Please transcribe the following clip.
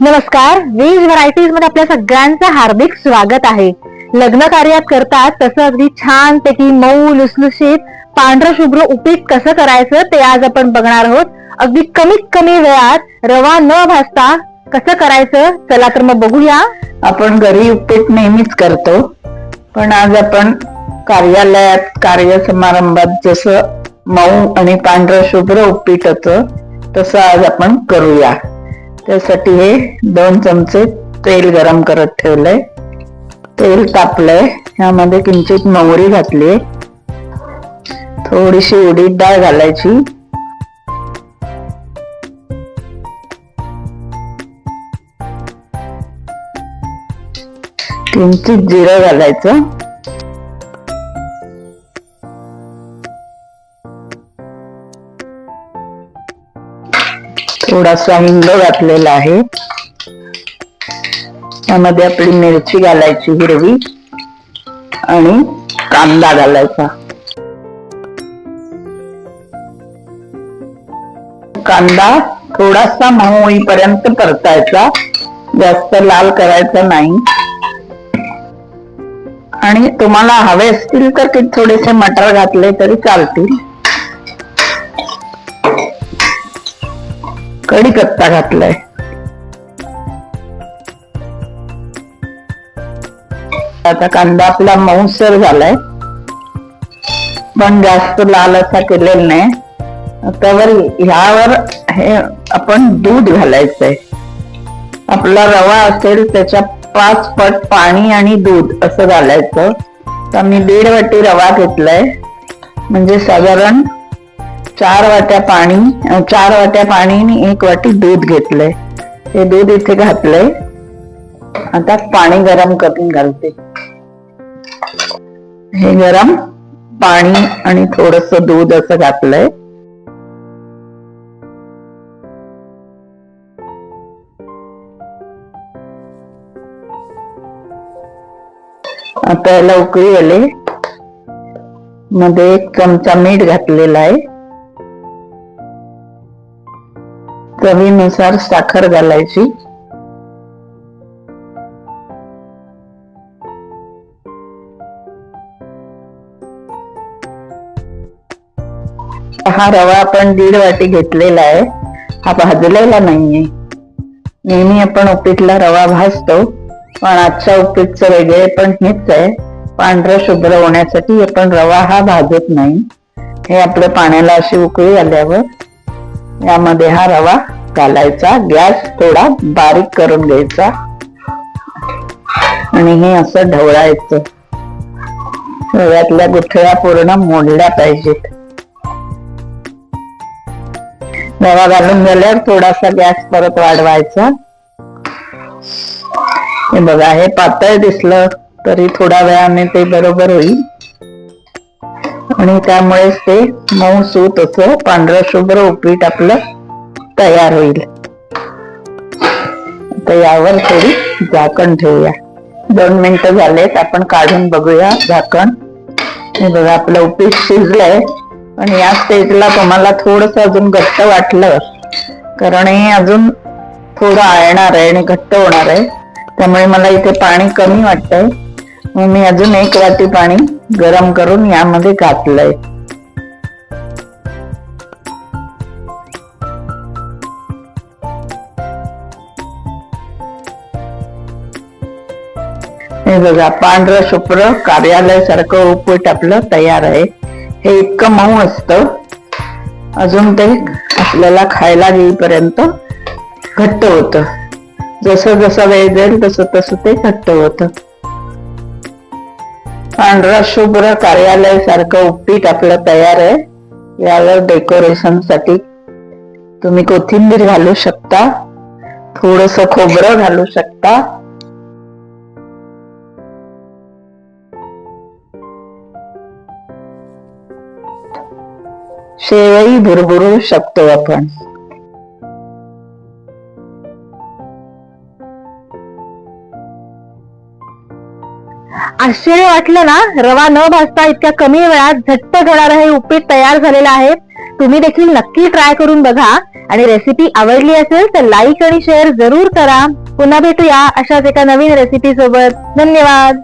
नमस्कार वेज व्हरायटीजमध्ये आपल्या सगळ्यांचं हार्दिक स्वागत आहे. लग्न कार्यात करतात तसं अगदी छान पैकी मऊ लुसलुशीत पांढरं शुभ्र उपीट कसं करायचं ते आज आपण बघणार आहोत. अगदी कमीत कमी वेळात रवा न भाजता कसं करायचं चला तर मग बघूया. आपण घरी उपीट नेहमीच करतो पण आज आपण कार्यालयात कार्य समारंभात जसं मऊ आणि पांढरं शुभ्र उपीट होतं तसं आज आपण करूया. त्यासाठी हे दोन चमचे तेल गरम करत ठेवलंय. तेल तापलंय. ह्यामध्ये किंचित मोहरी घातली थोडीशी उडीद डाळ घालायची. किंचित जिरं घालायचं. थोडासा हिंग घातलेला आहे. त्यामध्ये आपली मिरची घालायची हिरवी आणि कांदा घालायचा. कांदा थोडासा मऊ होईपर्यंत परतायचा. जास्त लाल करायचा नाही. आणि तुम्हाला हवे असतील तर ते थोडेसे मटर घातले तरी चालतील. कढीपत्ता घातलाय. आता कांदा आपला मऊसर झालाय. पण जास्त लाल असा केलेला नाही. त्यावर ह्यावर हे आपण दूध घालायचंय. आपला रवा असेल त्याच्या पाच पट पाणी आणि दूध असं घालायचं. तर मी दीड वाटी रवा घेतलाय. म्हणजे साधारण चार वाट्या पाणी चार वाट्या पाणी आणि एक वाटी दूध घेतलंय. हे दूध इथे घातलंय. आता पाणी गरम करून घालते. हे गरम पाणी आणि थोडस दूध असं घातलंय. आता याला. उकळी आले मध्ये एक चमचा मीठ घातलेला आहे. चवीनुसार साखर घालायची. हा रवा आपण दीड वाटी घेतलेला आहे. हा भाजलेला नाहीये. नेहमी आपण उपीटला रवा भाजतो. पण आजच्या उपीटचं वेगळे पण हेच आहे. पांढरं शुभ्र होण्यासाठी आपण रवा हा भाजत नाही. हे आपल्या पाण्याला अशी उकळी आल्यावर यामध्ये हा रवा घालायचा. गॅस थोडा बारीक करून घ्यायचा. आणि हे असं ढवळायचं. रव्यातल्या गुठळ्या पूर्ण मोडल्या पाहिजेत. रवा घालून झाल्यावर थोडासा गॅस परत वाढवायचा. हे बघा हे पातळ दिसलं तरी थोड्या वेळाने ते बरोबर होईल. आणि त्यामुळेच ते मऊ सूत असं पांढरं शुभ्र उपीट आपलं तयार होईल. आता यावर थोडी झाकण ठेवूया. दोन मिनिटं झालेत आपण काढून बघूया झाकण. हे बघा आपलं उपीट शिजलंय. पण या स्टेजला तुम्हाला थोडस अजून घट्ट वाटलं कारण हे अजून थोडं आळणार आहे आणि घट्ट होणार आहे. त्यामुळे मला इथे पाणी कमी वाटतंय. मग मी अजून एक वाटी पाणी गरम करून यामध्ये घातलंय. हे बघा पांढरं शुभ्र कार्यालय सारखं उपीट आपलं तयार आहे. हे इतकं मऊ असतं. अजून ते आपल्याला खायला येईपर्यंत घट्ट होत. जसं जसं वेळ जाईल तसं तसं ते घट्ट होतं. पांढरा शुभ्र कार्यालय सारखं उपीट आपलं तयार आहे. यावर डेकोरेशनसाठी तुम्ही कोथिंबीर घालू शकता. थोडस खोबरं घालू शकता. शेवई भुरभुरू शकतो आपण. आश्चर्य वाटलं ना? रवा न भाजता इतक्या कमी वेळात झटपट होणारं हे उपीट तयार झालेलं आहे. तुम्ही देखील नक्की ट्राय करून बघा. आणि रेसिपी आवडली असेल तर लाईक आणि शेअर जरूर करा. पुन्हा भेटूया अशाच एका नवीन रेसिपी सोबत. धन्यवाद!